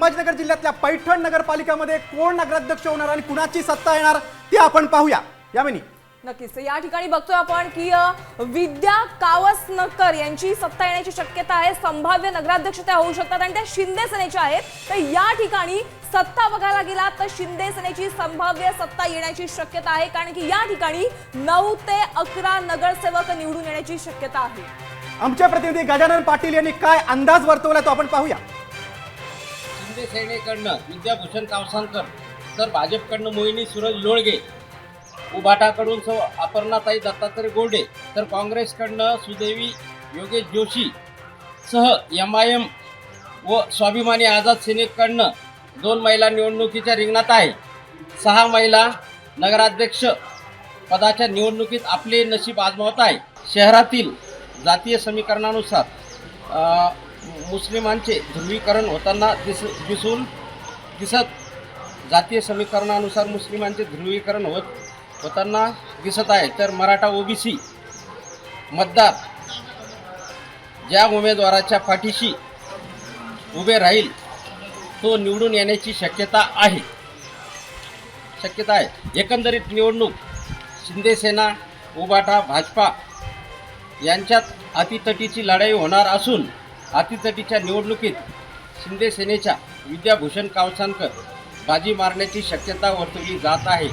संभाजीनगर जिल्ह्यातल्या पैठण नगरपालिकामध्ये कोण नगराध्यक्ष होणार आणि कुणाची सत्ता येणार ते आपण पाहूया. यामिनी नक्कीच. तर या ठिकाणी बघतोय आपण की विद्या कावसनकर यांची सत्ता येण्याची शक्यता आहे. संभाव्य नगराध्यक्ष त्या होऊ शकतात आणि त्या शिंदे सेनेच्या आहेत. तर या ठिकाणी सत्ता बघायला गेला तर शिंदे सेनेची संभाव्य सत्ता येण्याची शक्यता आहे. कारण की या ठिकाणी नऊ ते अकरा नगरसेवक निवडून येण्याची शक्यता आहे. आमचे प्रतिनिधी गजानन पाटील यांनी काय अंदाज वर्तवला तो आपण पाहूया. शिंदे सेनेकडनं विद्याभूषण कावसानकर तर भाजपकडनं मोहिनी सुरज लोळगे उभाटाकडून सौ अपर्णाताई दत्तात्रय गोडे तर काँग्रेसकडनं सुदैवी योगेश जोशी सह एम आय एम व स्वाभिमानी आझाद सेनेकडनं दोन महिला निवडणुकीच्या रिंगणात आहे. सहा महिला नगराध्यक्ष पदाच्या निवडणुकीत आपले नशीब आजमावत आहे. शहरातील जातीय समीकरणानुसार मुस्लिमांचे ध्रुवीकरण होताना दिस दिसून दिसत. जातीय समीकरणानुसार मुस्लिमांचे ध्रुवीकरण होत होताना दिसत आहे. तर मराठा ओबीसी मतदार ज्या उमेदवाराच्या पाठीशी उभे राहील तो निवडून येण्याची शक्यता आहे. शक्यता आहे. एकंदरीत निवडणूक शिंदेसेना उबाटा भाजपा यांच्यात अतितटीची लढाई होणार असून अतितटीच्या निवडणुकीत शिंदे सेनेच्या विद्याभूषण कावसानकर बाजी मारण्याची शक्यता वर्तवली जात आहे.